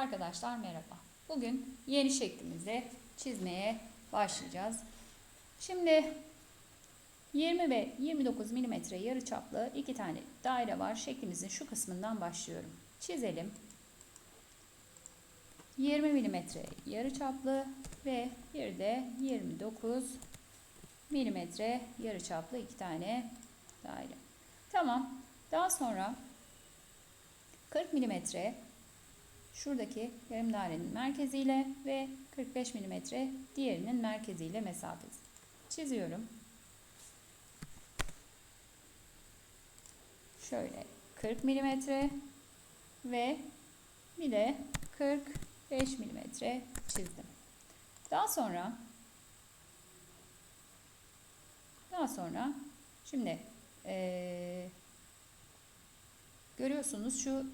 Arkadaşlar merhaba. Bugün yeni şeklimizde çizmeye başlayacağız. Şimdi 20 ve 29 mm yarıçaplı iki tane daire var. Şeklimizin şu kısmından başlıyorum. Çizelim. 20 mm yarıçaplı ve bir de 29 mm yarıçaplı iki tane daire. Tamam. Daha sonra 40 mm şuradaki yarım dairenin merkeziyle ve 45 mm diğerinin merkeziyle mesafesi. Çiziyorum. Şöyle 40 mm ve bir de 45 mm çizdim. Daha sonra daha sonra şimdi eee görüyorsunuz şu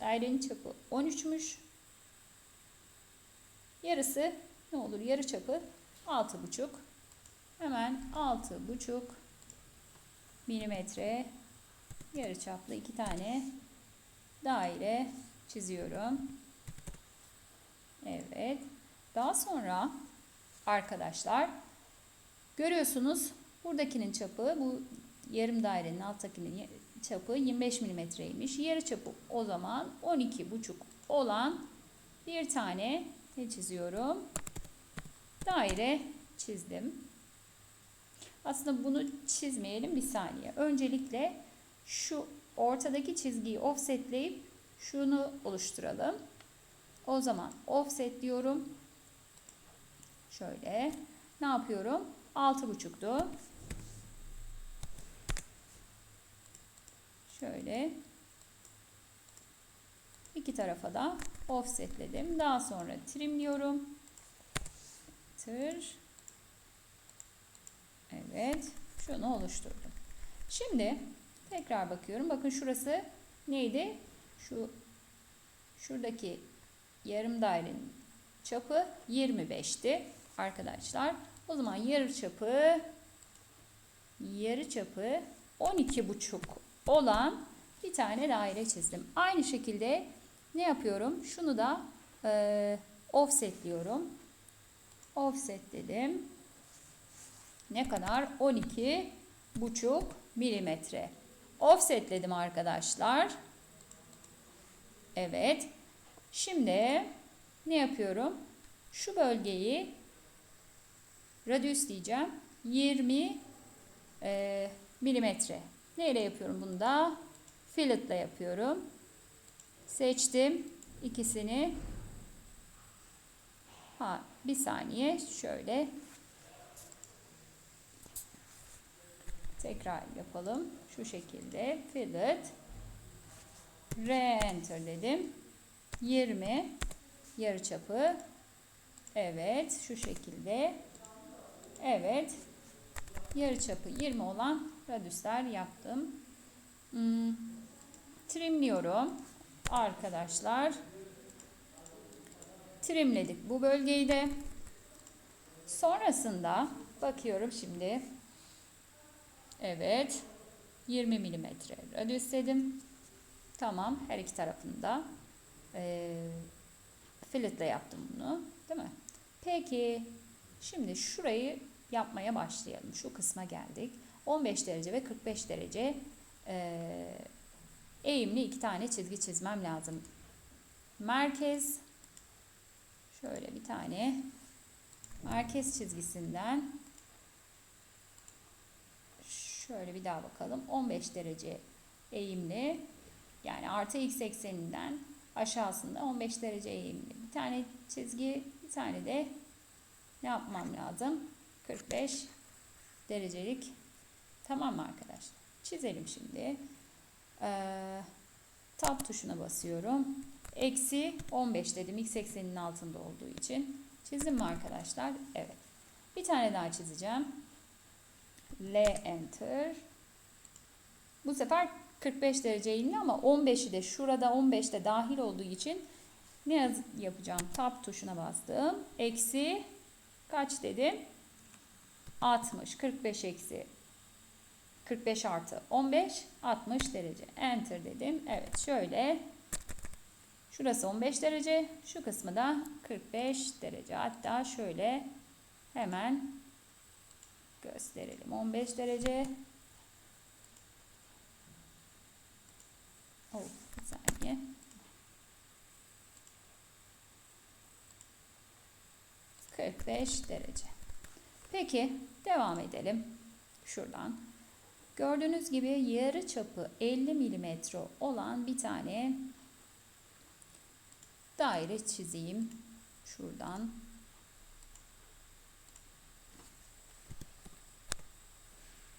Dairenin çapı 13'müş. Yarısı ne olur? Yarı çapı 6,5. Hemen 6,5 milimetre yarı çaplı iki tane daire çiziyorum. Evet. Daha sonra arkadaşlar görüyorsunuz buradakinin çapı bu yarım dairenin alttakinin çapı 25 milimetreymiş. Yarı çapı o zaman 12,5 olan bir tane ne çiziyorum? Daire çizdim. Aslında bunu çizmeyelim bir saniye. Öncelikle şu ortadaki çizgiyi offsetleyip şunu oluşturalım. O zaman offset diyorum. Şöyle ne yapıyorum? 6,5'tu. Şöyle iki tarafa da offsetledim. Daha sonra trimliyorum. Tır. Evet. Şunu oluşturdum. Şimdi tekrar bakıyorum. Bakın şurası neydi? Şu şuradaki yarım dairenin çapı 25'ti arkadaşlar. O zaman yarı çapı yarı çapı 12,5 olan bir tane daire çizdim. Aynı şekilde ne yapıyorum? Şunu da e, offsetliyorum. Offset dedim. Ne kadar? 12 buçuk milimetre. Offsetledim arkadaşlar. Evet. Şimdi ne yapıyorum? Şu bölgeyi radius diyeceğim. 20 e, milimetre. Neyle yapıyorum bunu da? Fillet'la yapıyorum. Seçtim ikisini. Ha, bir saniye şöyle tekrar yapalım. Şu şekilde fillet re-enter dedim. 20 yarıçapı evet şu şekilde evet yarıçapı 20 olan radüsler yaptım. Hmm, trimliyorum arkadaşlar. Trimledik bu bölgeyi de. Sonrasında bakıyorum şimdi. Evet. 20 milimetre radüsledim. Tamam. Her iki tarafında e, filletle yaptım bunu. Değil mi? Peki. Şimdi şurayı yapmaya başlayalım. Şu kısma geldik. 15 derece ve 45 derece e, eğimli iki tane çizgi çizmem lazım. Merkez şöyle bir tane merkez çizgisinden şöyle bir daha bakalım. 15 derece eğimli yani artı x ekseninden aşağısında 15 derece eğimli. Bir tane çizgi, bir tane de ne yapmam lazım? 45 derecelik Tamam mı arkadaşlar? Çizelim şimdi. Ee, tab tuşuna basıyorum. Eksi 15 dedim. X ekseninin altında olduğu için. Çizdim mi arkadaşlar? Evet. Bir tane daha çizeceğim. L enter. Bu sefer 45 derece eğimli ama 15'i de şurada 15'te dahil olduğu için ne yapacağım? Tab tuşuna bastım. Eksi kaç dedim? 60. 45 eksi 45 artı 15 60 derece. Enter dedim. Evet şöyle Şurası 15 derece. Şu kısmı da 45 derece. Hatta şöyle hemen gösterelim. 15 derece. Oh, bir saniye. Derece. Peki devam edelim. Şuradan. Gördüğünüz gibi yarı çapı 50 milimetre olan bir tane daire çizeyim. Şuradan.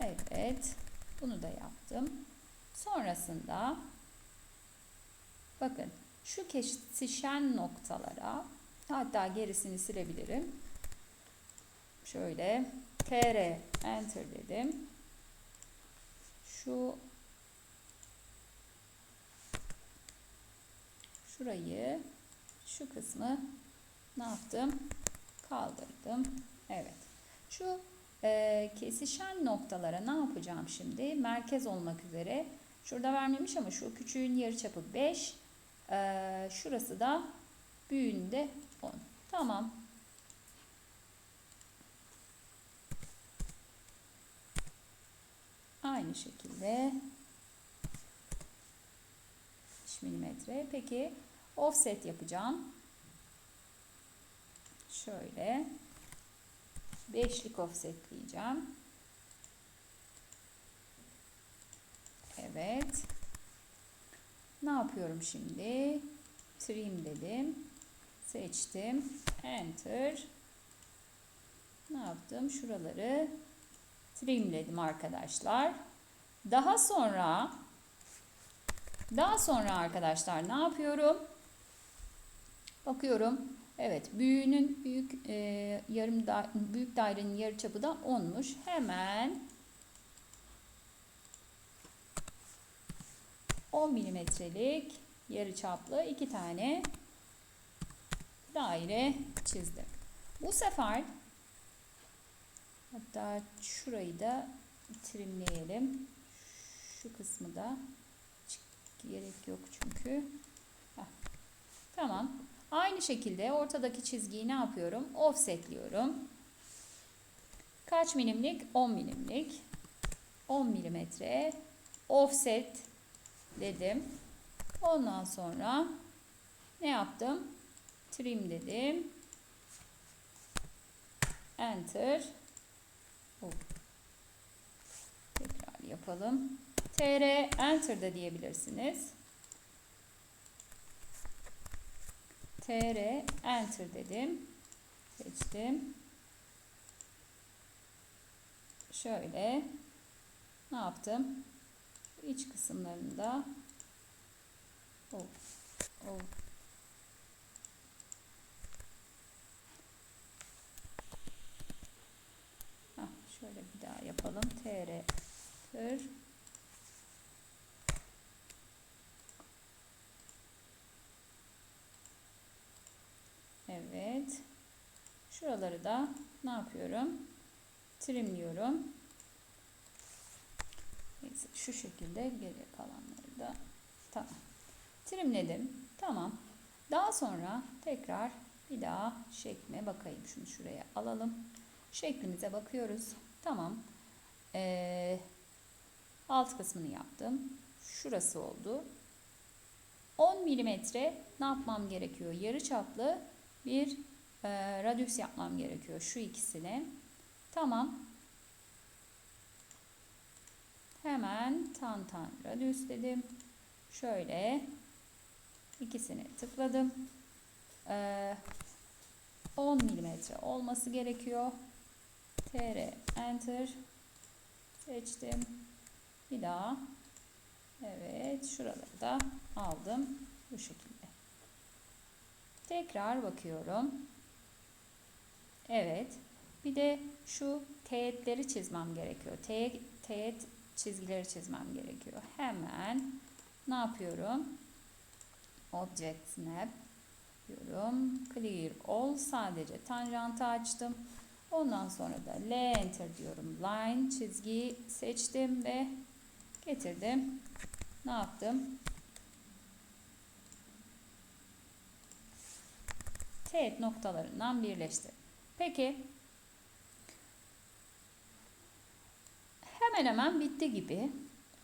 Evet. Bunu da yaptım. Sonrasında bakın şu kesişen noktalara hatta gerisini silebilirim. Şöyle tr enter dedim. Şu şurayı şu kısmı ne yaptım? Kaldırdım. Evet. Şu e, kesişen noktalara ne yapacağım şimdi? Merkez olmak üzere. Şurada vermemiş ama şu küçüğün yarıçapı 5. E, şurası da büyüğünde 10. Tamam. Aynı şekilde 5 milimetre. Peki offset yapacağım. Şöyle beşlik offsetleyeceğim. Evet. Ne yapıyorum şimdi? Trim dedim. Seçtim. Enter. Ne yaptım? Şuraları trimledim arkadaşlar. Daha sonra daha sonra arkadaşlar ne yapıyorum? Bakıyorum. Evet, büyüğünün büyük e, yarım da, büyük dairenin yarıçapı da 10'muş. Hemen 10 milimetrelik yarıçaplı iki tane daire çizdim. Bu sefer hatta şurayı da trimleyelim. Şu kısmı da gerek yok çünkü. Heh. Tamam. Aynı şekilde ortadaki çizgiyi ne yapıyorum? Offsetliyorum. Kaç milimlik? 10 milimlik. 10 milimetre. Offset dedim. Ondan sonra ne yaptım? Trim dedim. Enter. Tekrar yapalım. TR Enter de diyebilirsiniz. TR Enter dedim. Seçtim. Şöyle ne yaptım? İç kısımlarında oh, oh. Heh, şöyle bir daha yapalım. TR Enter Evet. Şuraları da ne yapıyorum? Trimliyorum. Neyse şu şekilde geri kalanları da tamam. Trimledim. Tamam. Daha sonra tekrar bir daha şeklime bakayım. Şunu şuraya alalım. Şeklimize bakıyoruz. Tamam. Ee, alt kısmını yaptım. Şurası oldu. 10 milimetre ne yapmam gerekiyor? Yarı çaplı bir e, radyüs yapmam gerekiyor şu ikisini. Tamam. Hemen tan tan radyüs dedim. Şöyle ikisini tıkladım. E, 10 milimetre olması gerekiyor. TR enter seçtim. Bir daha Evet şuraları da aldım bu şekilde. Tekrar bakıyorum. Evet. Bir de şu teğetleri çizmem gerekiyor. Teğet, teğet çizgileri çizmem gerekiyor. Hemen ne yapıyorum? Object Snap diyorum. Clear All sadece tanjantı açtım. Ondan sonra da L Enter diyorum. Line çizgiyi seçtim ve getirdim. Ne yaptım? Teğet noktalarından birleştir. Peki hemen hemen bitti gibi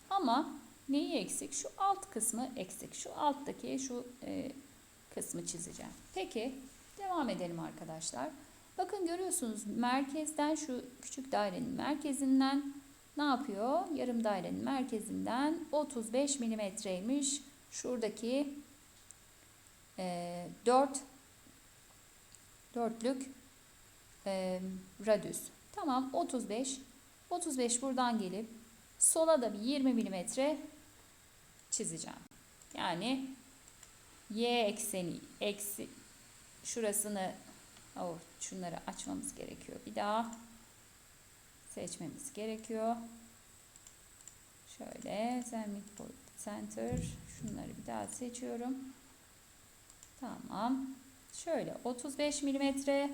ama neyi eksik? Şu alt kısmı eksik. Şu alttaki şu e, kısmı çizeceğim. Peki devam edelim arkadaşlar. Bakın görüyorsunuz merkezden şu küçük dairenin merkezinden ne yapıyor? Yarım dairenin merkezinden 35 milimetreymiş. Şuradaki e, 4 dörtlük e, radius. Tamam 35. 35 buradan gelip sola da bir 20 milimetre çizeceğim. Yani y ekseni eksi şurasını oh, şunları açmamız gerekiyor. Bir daha seçmemiz gerekiyor. Şöyle midpoint center şunları bir daha seçiyorum. Tamam. Şöyle 35 milimetre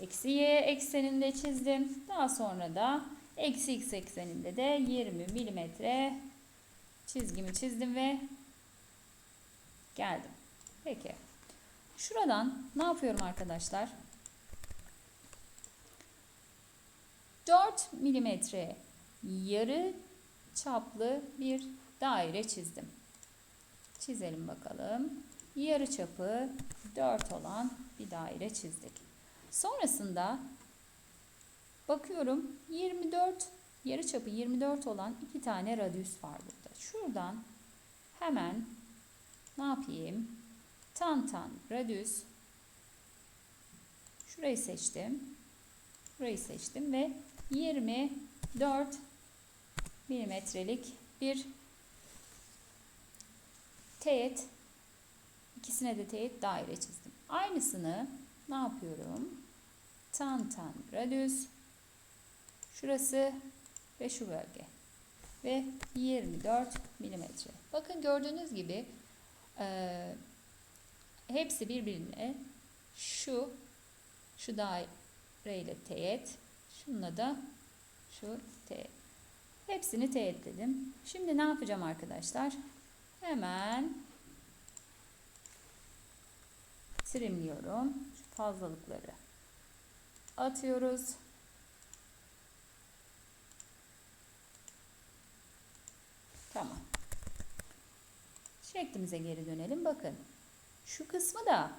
eksi y ekseninde çizdim. Daha sonra da eksi x ekseninde de 20 milimetre çizgimi çizdim ve geldim. Peki. Şuradan ne yapıyorum arkadaşlar? 4 milimetre yarı çaplı bir daire çizdim. Çizelim bakalım. Yarı çapı 4 olan bir daire çizdik. Sonrasında bakıyorum 24 yarı çapı 24 olan iki tane radius var burada. Şuradan hemen ne yapayım? Tan tan radius şurayı seçtim. Burayı seçtim ve 24 milimetrelik bir teğet ikisine de teğet daire çizdim. Aynısını ne yapıyorum? Tan tan radius şurası ve şu bölge ve 24 milimetre. Bakın gördüğünüz gibi e, hepsi birbirine şu şu daireyle teğet şununla da şu teğet. Hepsini teğetledim. Şimdi ne yapacağım arkadaşlar? Hemen trimliyorum. Fazlalıkları atıyoruz. Tamam. Şeklimize geri dönelim. Bakın. Şu kısmı da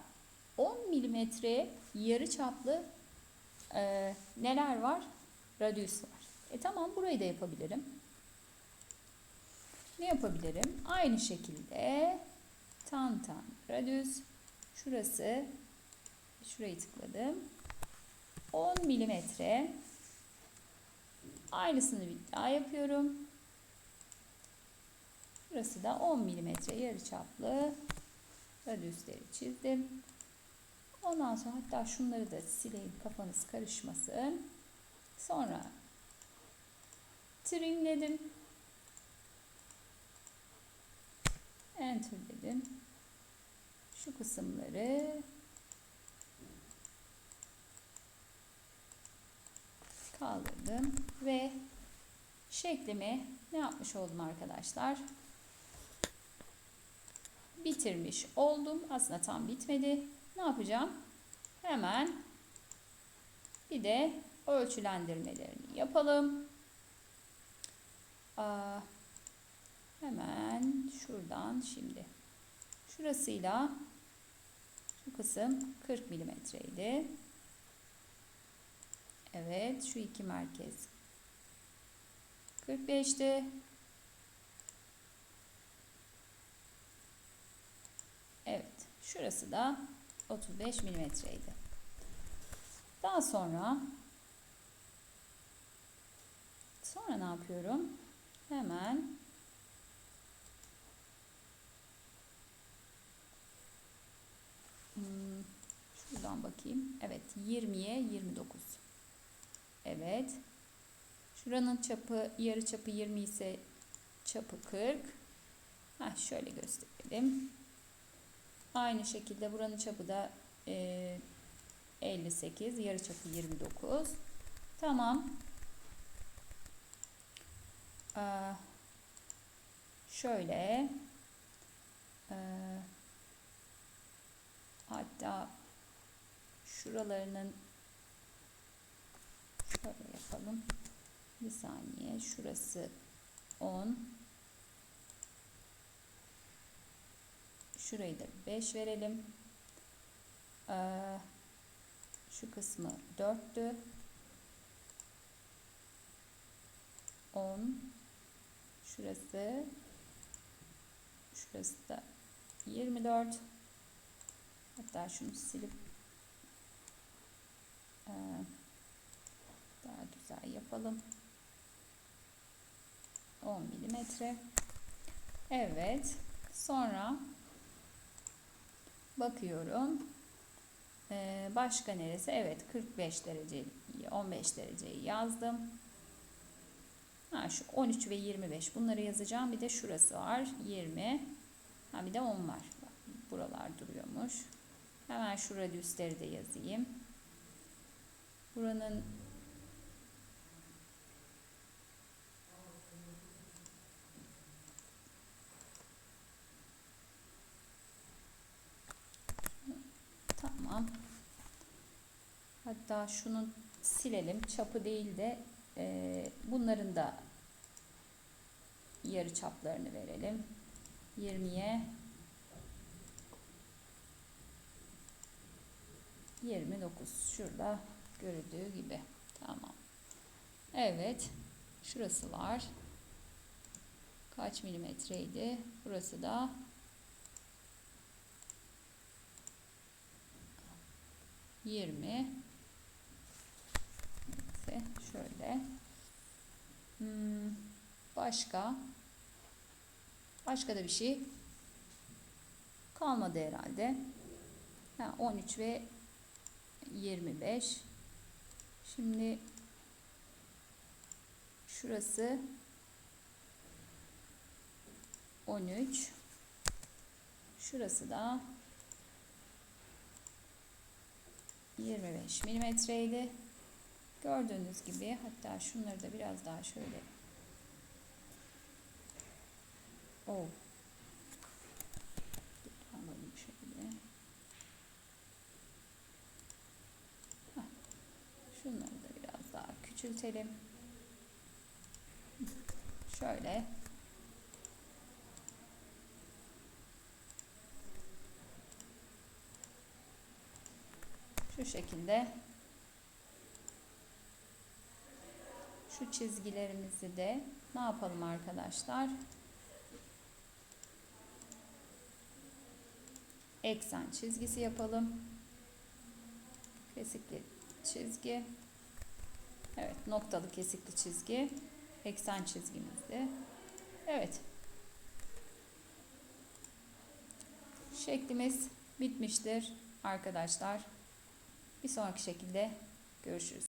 10 milimetre yarı çaplı e, neler var? Radius var. E tamam burayı da yapabilirim. Ne yapabilirim? Aynı şekilde tan tan radius şurası şurayı tıkladım. 10 milimetre aynısını bir daha yapıyorum. Burası da 10 milimetre yarı çaplı radiusleri çizdim. Ondan sonra hatta şunları da sileyim kafanız karışmasın. Sonra trimledim. Enter dedim. Şu kısımları kaldırdım ve şeklimi ne yapmış oldum arkadaşlar? Bitirmiş oldum. Aslında tam bitmedi. Ne yapacağım? Hemen bir de ölçülendirmelerini yapalım. Aa, hemen şuradan şimdi. Şurasıyla şu kısım 40 milimetreydi. Evet şu iki merkez 45'ti. Evet şurası da 35 milimetreydi. Daha sonra sonra ne yapıyorum? Hemen hmm, şuradan bakayım. Evet 20'ye 29. Evet. Şuranın çapı yarı çapı 20 ise çapı 40. Heh, şöyle gösterelim. Aynı şekilde buranın çapı da e, 58. Yarı çapı 29. Tamam. Ee, şöyle. Ee, Hatta şuralarının şöyle yapalım. Bir saniye. Şurası 10. Şurayı da 5 verelim. Ee, şu kısmı 4'tü. 10. Şurası şurası da 24. Hatta şunu silip daha güzel yapalım. 10 milimetre. Evet. Sonra bakıyorum. Başka neresi? Evet 45 derece 15 dereceyi yazdım. Ha, şu 13 ve 25 bunları yazacağım. Bir de şurası var 20. Ha, bir de 10 var. Buralar duruyormuş. Hemen şu radyüsleri de yazayım. Buranın Tamam. Hatta şunu silelim. Çapı değil de e, bunların da yarı çaplarını verelim. 20'ye 29 şurada görüldüğü gibi. Tamam. Evet. Şurası var. Kaç milimetreydi? Burası da yirmi. Neyse, şöyle. Hmm, başka başka da bir şey kalmadı herhalde. Ha, 13 ve 25. Şimdi şurası 13. Şurası da 25 milimetreydi. Gördüğünüz gibi hatta şunları da biraz daha şöyle Oh. Alalım şöyle. Heh. Şunları da biraz daha küçültelim. Şöyle. Şu şekilde şu çizgilerimizi de ne yapalım arkadaşlar? Eksen çizgisi yapalım. Kesikli çizgi. Evet, noktalı kesikli çizgi. Eksen çizgimizdi. Evet. Şeklimiz bitmiştir arkadaşlar. Bir sonraki şekilde görüşürüz.